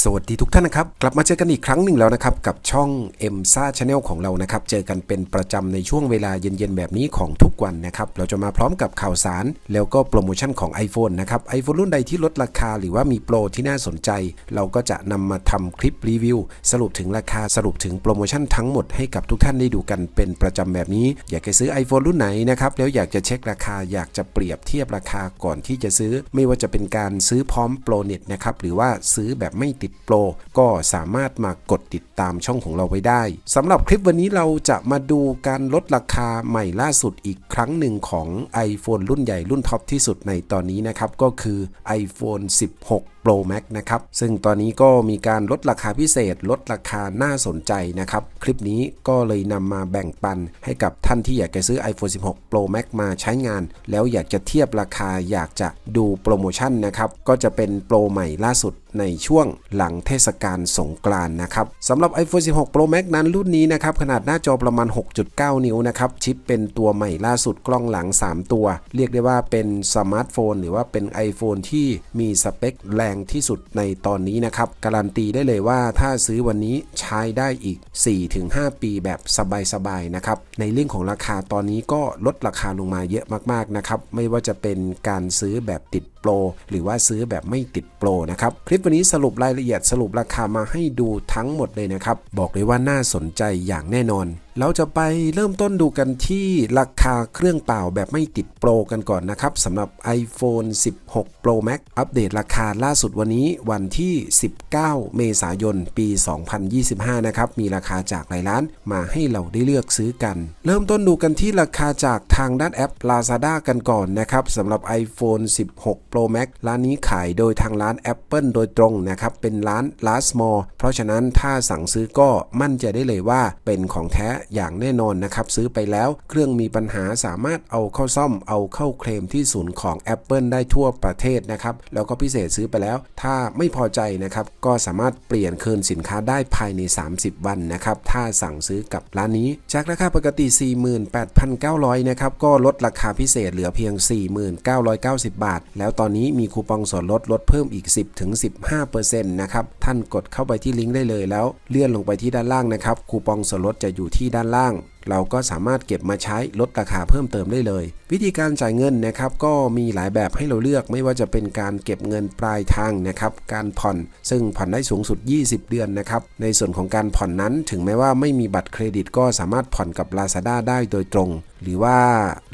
สวัสดีทุกท่านนะครับ กลับมาเจอกันอีกครั้งหนึ่งแล้วนะครับ กับช่อง m อ็มซ่าชาแนลของเรานะครับ เจอกันเป็นประจำในช่วงเวลาเย็นๆ แบบนี้ของทุกวันนะครับ เราจะมาพร้อมกับข่าวสาร แล้วก็โปรโมชั่นของ iPhone นะครับ iPhone รุ่นใดที่ลดราคาหรือว่ามีโปรที่น่าสนใจ เราก็จะนำมาทำคลิปรีวิว สรุปถึงราคาสรุปถึงโปรโมชั่นทั้งหมดให้กับทุกท่านได้ดูกันเป็นประจำแบบนี้ อยากจะซื้อ iPhone รุ่นไหนนะครับแล้วอยากจะเช็คราคาอยากจะเปรียบเทียบราคาก่อนที่จะซื้อ ไม่ว่าจะเป็นการซื้อพร้อมโปรเน็ตนะครับหรือว่าซื้อแบบไม่ติดโปร ก็สามารถมากดติดตามช่องของเราไว้ได้สำหรับคลิปวันนี้เราจะมาดูการลดราคาใหม่ล่าสุดอีกครั้งหนึ่งของ iPhone รุ่นใหญ่รุ่นท็อปที่สุดในตอนนี้นะครับ ก็คือ iPhone 16 Pro Max นะครับ ซึ่งตอนนี้ก็มีการลดราคาพิเศษ ลดราคาน่าสนใจนะครับ คลิปนี้ก็เลยนำมาแบ่งปันให้กับท่านที่อยากจะซื้อ iPhone 16 Pro Max มาใช้งาน แล้วอยากจะเทียบราคาอยากจะดูโปรโมชั่นนะครับ ก็จะเป็นโปรใหม่ล่าสุดในช่วงหลังเทศกาลสงกรานนะครับสำหรับ iPhone 16 Pro Max นั้นรุ่นนี้นะครับ ขนาดหน้าจอประมาณ 6.9 นิ้วนะครับ ชิปเป็นตัวใหม่ล่าสุดกล้องหลัง 3 ตัว เรียกได้ว่าเป็นสมาร์ทโฟน หรือว่าเป็น iPhone ที่มีสเปคแรงที่สุดในตอนนี้นะครับ การันตีได้เลยว่าถ้าซื้อวันนี้ใช้ได้อีก 4-5 ปีแบบสบายๆนะครับ ในเรื่องของราคาตอนนี้ก็ลดราคาลงมาเยอะมากๆนะครับ ไม่ว่าจะเป็นการซื้อแบบติด โปรหรือว่าซื้อแบบไม่ติดโปรนะครับคลิปวันนี้สรุปรายละเอียดสรุปราคามาให้ดูทั้งหมดเลยนะครับ บอกเลยว่าน่าสนใจอย่างแน่นอนเราจะไปเริ่มต้นดูกันที่ราคาเครื่องเปล่าแบบไม่ติดโปรกันก่อนนะครับสำหรับ iPhone 16 Pro Max อัปเดตราคาล่าสุดวันนี้วันที่ 19 เมษายน ปี 2025 นะครับ มีราคาจากหลายร้านมาให้เราได้เลือกซื้อกัน เริ่มต้นดูกันที่ราคาจากทางด้านแอป Lazada กันก่อนนะครับสำหรับ iPhone 16 Pro Max ร้านนี้ขายโดยทางร้าน Apple โดยตรงนะครับ เป็นร้าน Last Mall เพราะฉะนั้นถ้าสั่งซื้อก็มั่นใจได้เลยว่าเป็นของแท้อย่างแน่นอนนะครับ ซื้อไปแล้วเครื่องมีปัญหาสามารถเอาเข้าซ่อมเอาเข้าเคลมที่ศูนย์ของ Apple ได้ทั่วประเทศนะครับ แล้วก็พิเศษซื้อไปแล้ว ถ้าไม่พอใจนะครับ ก็สามารถเปลี่ยนคืนสินค้าได้ภายใน 30 วันนะครับ ถ้าสั่งซื้อกับร้านนี้ จากราคาปกติ 48,900 นะครับ ก็ลดราคาพิเศษเหลือเพียง 4990 บาท แล้วตออนนี้มีคูปองส่วนลดลดเพิ่มอีก 10-15%นะครับ ท่านกดเข้าไปที่ลิงก์ได้เลยแล้ว เลื่อนลงไปที่ด้านล่างนะครับ คูปองส่วนลดจะอยู่ที่ด้านล่าง เราก็สามารถเก็บมาใช้ลดราคาเพิ่มเติมได้เลย วิธีการจ่ายเงินนะครับก็มีหลายแบบให้เราเลือกไม่ว่าจะเป็นการเก็บเงินปลายทางนะครับการผ่อน ซึ่งผ่อนได้สูงสุด 20 เดือนนะครับในส่วนของการผ่อนนั้นถึงแม้ว่าไม่มีบัตรเครดิตก็สามารถผ่อนกับ Lazada ได้โดยตรง หรือว่า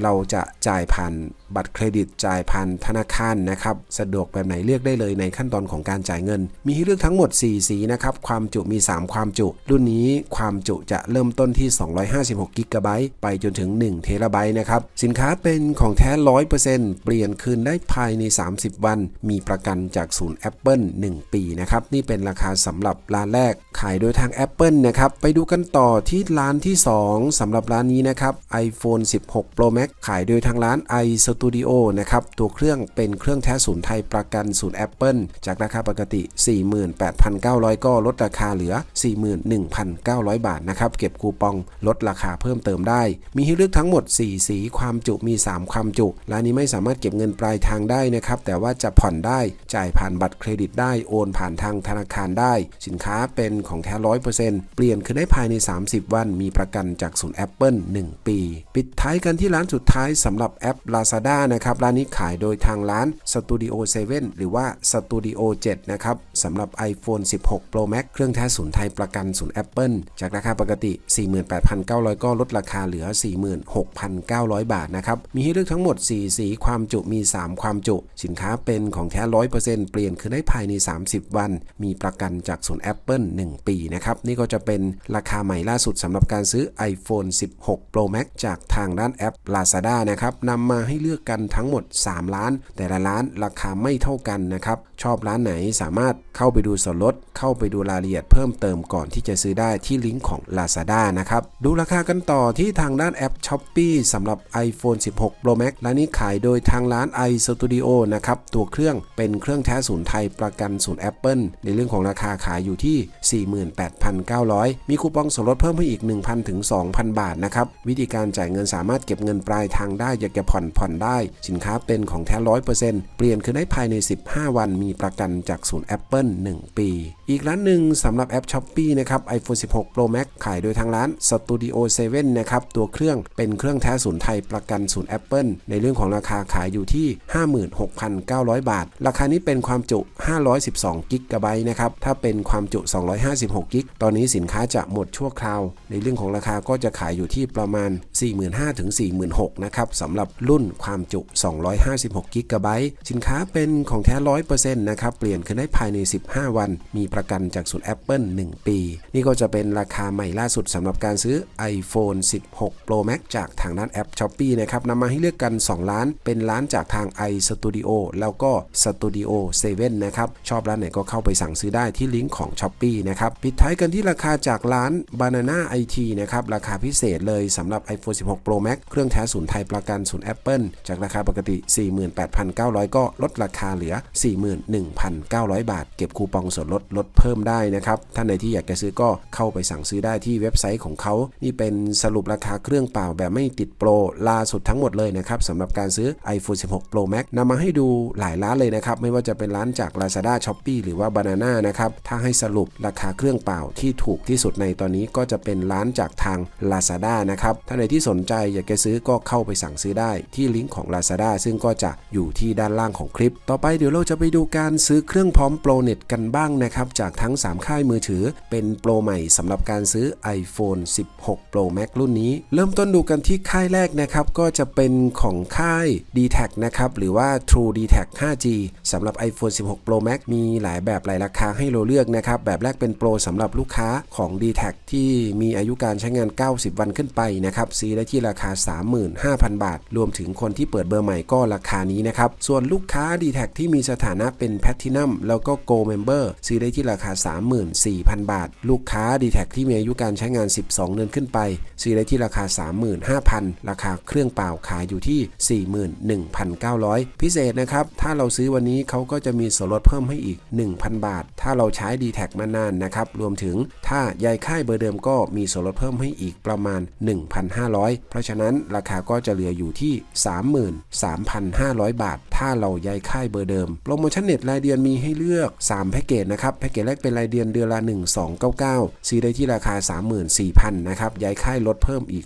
เราจะจ่ายผ่านบัตรเครดิตจ่ายผ่านธนาคารนะครับ สะดวกแบบไหนเลือกได้เลยในขั้นตอนของการจ่ายเงิน มีให้เลือกทั้งหมด 4 สีนะครับ ความจุมี 3 ความจุ รุ่นนี้ความจุจะเริ่มต้นที่ 256 6กิกะไบต์ไปจนถึง1เทราไบต์นะครับ สินค้าเป็นของแท้ 100%เปลี่ยนคืนได้ภายใน 30 วัน มีประกันจากศูนย์ Apple 1 ปีนะครับ นี่เป็นราคาสำหรับร้านแรก ขายโดยทาง Apple นะครับ ไปดูกันต่อที่ร้านที่ 2สำหรับร้านนี้นะครับ iPhone 16 Pro Max ขายโดยทางร้าน i Studio นะครับ ตัวเครื่องเป็นเครื่องแท้ศูนย์ไทยประกันศูนย์ Apple จากราคาปกติ 48,900 ก็ลดราคาเหลือ 41,900 บาทนะครับ เก็บคูปองลดราคาเพิ่มเติมได้ มีให้เลือกทั้งหมด 4 สีความจุมี 3 ความจุ ร้านนี้ไม่สามารถเก็บเงินปลายทางได้นะครับ แต่ว่าจะผ่อนได้จ่ายผ่านบัตรเครดิตได้โอนผ่านทางธนาคารได้ สินค้าเป็นของแท้100%เปอร์เซ็นต์เปลี่ยนคืนได้ภายใน 30 วัน มีประกันจากศูนย์ Apple 1ปี ปิดท้ายกันที่ร้านสุดท้ายสำหรับแอป Lazada นะครับร้านนี้ขายโดยทางร้าน Studio 7 หรือว่า Studio 7 นะครับสำหรับ iPhone 16 Pro Max เครื่องแท้ศูนย์ไทยประกันศูนย์ Apple จากราคาปกติ 48,900ก็ลดราคาเหลือ 46,900 บาทนะครับ มีให้เลือกทั้งหมด 4 สีความจุมี 3 ความจุ สินค้าเป็นของแท้ 100%เปลี่ยนคืนได้ภายใน 30 วัน มีประกันจากศูนย์ Apple 1 ปีนะครับ นี่ก็จะเป็นราคาใหม่ล่าสุดสำหรับการซื้อ iPhone 16 Pro Max จากทางด้านแอป Lazada นะครับนำมาให้เลือกกันทั้งหมด 3 ร้าน แต่ละร้านราคาไม่เท่ากันนะครับชอบร้านไหนสามารถเข้าไปดูส่วนลด เข้าไปดูรายละเอียดเพิ่มเติมก่อนที่จะซื้อได้ที่ลิงก์ของ Lazada นะครับดูราคากันต่อที่ทางด้านแอป s h อ p e e สำหรับ iPhone 16 Pro Max และนี้ขายโดยทางร้าน iStudio นะครับ ตัวเครื่องเป็นเครื่องแท้ศูนย์ไทยประกันศูนย์ Apple ในเรื่องของราคาขายอยู่ที่ 48,900 มีคูปองส่วนลดเพิ่มให้อีก 1,000 ถึง 2,000 บาทนะครับ วิธีการจ่ายเงินสามารถเก็บเงินปลายทางได้อยากจะผ่อนผ่อนได้ สินค้าเป็นของแท้ 100%เปลี่ยนคืนได้ภายใน 15 วัน มีประกันจากศูนย์ Apple 1 ปี อีกร้านหนึ่งสำหรับแอป s h อ p e e นะครับ iPhone 16 Pro Max ขายโดยทางร้าน Studio 7นะครับตัวเครื่องเป็นเครื่องแท้ศูนย์ไทยประกันศูนย์ Apple ในเรื่องของราคาขายอยู่ที่ 56,900 บาท ราคานี้เป็นความจุ 512 กิกะไบต์นะครับ ถ้าเป็นความจุ 256 กิก ตอนนี้สินค้าจะหมดชั่วคราว ในเรื่องของราคาก็จะขายอยู่ที่ประมาณ 45,000ถึง46,000นะครับสำหรับรุ่นความจุ 256 กิกะไบต์สินค้าเป็นของแท้ 100%นะครับ เปลี่ยนคืนได้ภายใน 15 วัน มีประกันจากศูนย์ Apple 1 ปี นี่ก็จะเป็นราคาใหม่ล่าสุดสำหรับการซื้อ iPhone 16 Pro Max จากทางด้านแอป s h อ p e e นะครับนำมาให้เลือกกัน2ร้าน เป็นร้านจากทาง iStudio แล้วก็ Studio 7 นะครับ ชอบร้านไหนก็เข้าไปสั่งซื้อได้ที่ลิงก์ของ s h อ p e e นะครับ ปิดท้ายกันที่ราคาจากร้าน Banana IT นะครับ ราคาพิเศษเลยสำหรับ iPhone 16 Pro Max เครื่องแท้ศูนย์ไทยประกันศูนย์ Apple จากราคาปกติ 48,900 ก็ลดราคาเหลือ 41,900 บาท เก็บคูปองส่วนลดลดเพิ่มได้นะครับท่านใดที่อยากจะซื้อก็เข้าไปสั่งซื้อได้ที่เว็บไซต์ของเขานี่เป็นสรุปราคาเครื่องเปล่าแบบไม่ติดโปรล่าสุดทั้งหมดเลยนะครับสำหรับการซื้อ iPhone 16 Pro Max นำมาให้ดูหลายร้านเลยนะครับ ไม่ว่าจะเป็นร้านจาก Lazada Shopee หรือว่า Banana นะครับถ้าให้สรุปราคาเครื่องเปล่าที่ถูกที่สุดในตอนนี้ก็จะเป็นร้านจากทาง Lazada นะครับถ้าใดที่สนใจอยากจะซื้อก็เข้าไปสั่งซื้อได้ที่ลิงก์ของ Lazada ซึ่งก็จะอยู่ที่ด้านล่างของคลิป ต่อไปเดี๋ยวเราจะไปดูการซื้อเครื่องพร้อมโปรเน็ตกันบ้างนะครับจากทั้ง 3 ค่ายมือถือ เป็นโปรใหม่สำหรับการซื้อ iPhone 16 Pro Max รุ่นนี้ เริ่มต้นดูกันที่ค่ายแรกนะครับ ก็จะเป็นของค่าย d t a c นะครับ หรือว่า True d t a c 5G สำหรับ iPhone 16 Pro Max มีหลายแบบหลายราคาให้เราเลือกนะครับ แบบแรกเป็นโปรสำหรับลูกค้าของ d t a c ที่มีอายุการใช้งาน 90 วันขึ้นไปนะครับซื้อได้ที่ราคา 35,000 บาท รวมถึงคนที่เปิดเบอร์ใหม่ก็ราคานี้นะครับ ส่วนลูกค้า d t a c ที่มีสถานะเป็น Platinum แล้วก็ Gold Member ซื้อได้ที่ราคา 34,000 บาท ลูกค้า d t a c ที่มีอายุการใช้งาน 12 เดือนขึ้นไปซื้อได้ที่ราคา 35,000 ราคาเครื่องเปล่าขายอยู่ที่ 41,900 พิเศษนะครับ ถ้าเราซื้อวันนี้เขาก็จะมีส่วนลดเพิ่มให้อีก 1,000 บาท ถ้าเราใช้ d t แทมานานนะครับ รวมถึงถ้ายายค่ายเบอร์เดิมก็มีส่วนลดเพิ่มให้อีกประมาณ 1,500 เพราะฉะนั้นราคาก็จะเหลืออยู่ที่ 33,500 บาท ถ้าเราย้ายค่ายเบอร์เดิมโปรโมชั่นเน็ตรายเดือนมีให้เลือก 3 แพ็กเกจนะครับแพ็กเกจแรกเป็นรายเดือนเดือนละ 1299 ซื้อได้ที่ราคา 34,000 นะครับย้ายค่ายลดเพิ่มอีก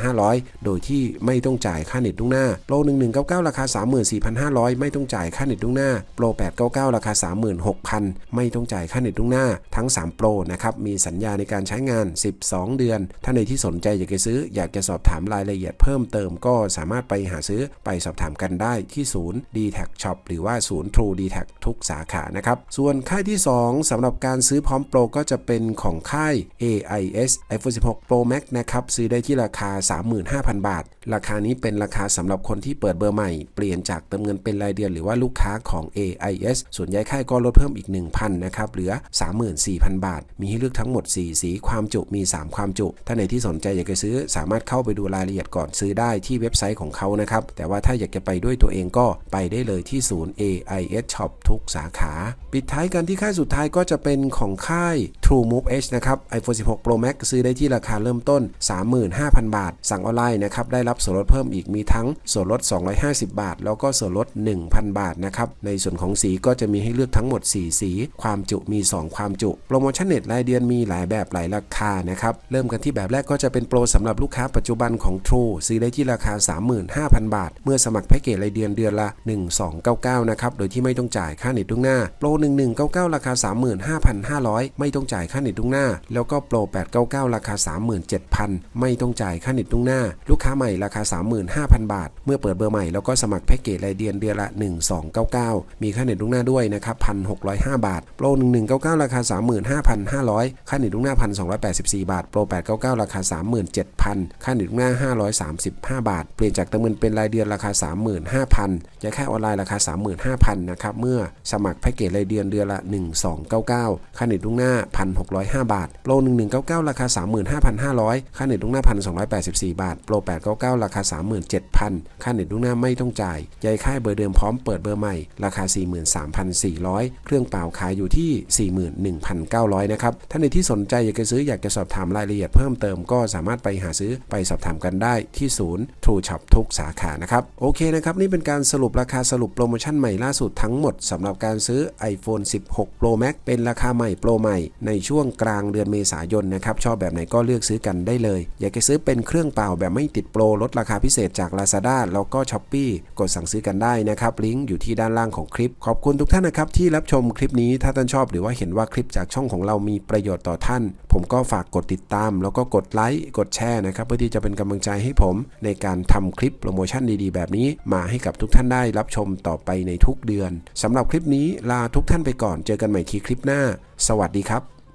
1,500 โดยที่ไม่ต้องจ่ายค่าเน็ตล่วงหน้า โปร 1199 ราคา 34,500 ไม่ต้องจ่ายค่าเน็ตล่วงหน้า โปร 899 ราคา 36,000 ไม่ต้องจ่ายค่าเน็ตล่วงหน้า ทั้ง 3 โปรนะครับ มีสัญญาในการใช้งาน 12 เดือน ถ้าในที่สนใจอยากจะซื้อ อยากจะสอบถามรายละเอียดเพิ่มเติมก็สามารถไปหาซื้อไปสอบถามกันได้ที่ศูนย์ d t a c Shop หรือว่าศูนย์ True d t a c ทุกสาขานะครับ ส่วนค่ายที่ 2สำหรับการซื้อพร้อมโปรก็จะเป็นของค่าย AIS iPhone 16 Pro Max นะครับซื้อได้ที่ราคา 35,000 บาท ราคานี้เป็นราคาสำหรับคนที่เปิดเบอร์ใหม่ เปลี่ยนจากเติมเงินเป็นรายเดือนหรือว่าลูกค้าของ AIS ส่วนย้ายค่ายก็ลดเพิ่มอีก 1,000นะครับเหลือ 34,000 บาท มีให้เลือกทั้งหมด 4 สีความจุมี 3 ความจุ ถ้าในที่สนใจอยากจะซื้อสามารถเข้าไปดูรายละเอียดก่อนซื้อได้ที่เว็บไซต์ของเขานะครับแต่ว่าถ้าอยากจะไปด้วยตัวเองก็ไปได้เลยที่ศูนย์ AIS Shop ทุกสาขา ปิดท้ายกันที่ค่ายสุดท้ายก็จะเป็นของค่าย True Move Edge นะครับ iPhone 16 Pro Max ซื้อได้ที่ราคาเริ่มต้น 35,000 บาท สั่งออนไลน์นะครับได้รับส่วนลดเพิ่มอีกมีทั้งส่วนลด 250 บาท แล้วก็ส่วนลด 1,000 บาทนะครับในส่วนของสีก็จะมีให้เลือกทั้งหมด 4 สี ความจุมี 2 ความจุ โปรโมชั่นเน็ตรายเดือนมีหลายแบบหลายราคานะครับเริ่มกันที่แบบแรกก็จะเป็นโปรสำหรับลูกค้าปัจจุบันของ True ซื้อได้ที่ราคา 35,000 บาท เมื่อสมัครแพ็กเกจรายเดือนเดือนละ 1299นะครับโดยที่ไม่ต้องจ่ายค่าเน็ตล่วงหน้าโปร 1199 ราคา 35,500 ไม่ต้องจ่ายค่าเน็ตล่วงหน้า แล้วก็โปร 899 ราคา7,000 ไม่ต้องจ่ายค่าเน็ตล่วงหน้า ลูกค้าใหม่ราคา 35,000 บาท เมื่อเปิดเบอร์ใหม่แล้วก็สมัครแพ็กเกจรายเดือนเดือนละ 1299 มีค่าเน็ตล่วงหน้าด้วยนะครับ 1,605 บาท โปร 1199 ราคา 35,500 ค่าเน็ตล่วงหน้า 1,284 บาท โปร 899 ราคา 37,000 ค่าเน็ตล่วงหน้า 535 บาท เปลี่ยนจากเติมเงินเป็นรายเดือนราคา 35,000ย้ายค่ออนไลน์ราคา 35,000 นะครับ เมื่อสมัครแพ็กเกจรายเดือนเดือนละ 1299 ค่าเน็ตล่วงหน้า 1,605 บาท โปร 1199 ราคา 35,500 900 ค่าเน็ตลูกหน้า 1,284 บาท โปร 899 ราคา 37,000 ค่าเน็ตลูกหน้าไม่ต้องจ่ายย้ายค่ายเบอร์เดิมพร้อมเปิดเบอร์ใหม่ ราคา 43,400 เครื่องเปล่าขายอยู่ที่ 41,900 นะครับ ท่านใดที่สนใจอยากจะซื้ออยากจะสอบถามรายละเอียดเพิ่มเติมก็สามารถไปหาซื้อไปสอบถามกันได้ที่ศูนย์ True Shop ทุกสาขานะครับ โอเคนะครับ นี่เป็นการสรุปราคาสรุปโปรโมชั่นใหม่ล่าสุดทั้งหมดสำหรับการซื้อ iPhone 16 Pro Max เป็นราคาใหม่โปรใหม่ในช่วงกลางเดือนเมษายนนะครับชอบแบบไหนก็เลือกซื้อกันได้เลย อยากจะซื้อเป็นเครื่องเป่าแบบไม่ติดโปรลดราคาพิเศษจาก Lazada แล้วก็ s h อ p e e กดสั่งซื้อกันได้นะครับ ลิงก์อยู่ที่ด้านล่างของคลิป ขอบคุณทุกท่านนะครับที่รับชมคลิปนี้ถ้าท่านชอบหรือว่าเห็นว่าคลิปจากช่องของเรามีประโยชน์ต่อท่าน ผมก็ฝากกดติดตาม แล้วก็กดไลค์กดแชร์นะครับเพื่อที่จะเป็นกำลังใจให้ผม ในการทำคลิปโปรโมชั่นดีๆ แบบนี้ มาให้กับทุกท่านได้รับชมต่อไปในทุกเดือนสำหรับคลิปนี้ลาทุกท่านไปก่อนเจอกันใหม่ทีคลิปหน้า สวัสดีครับ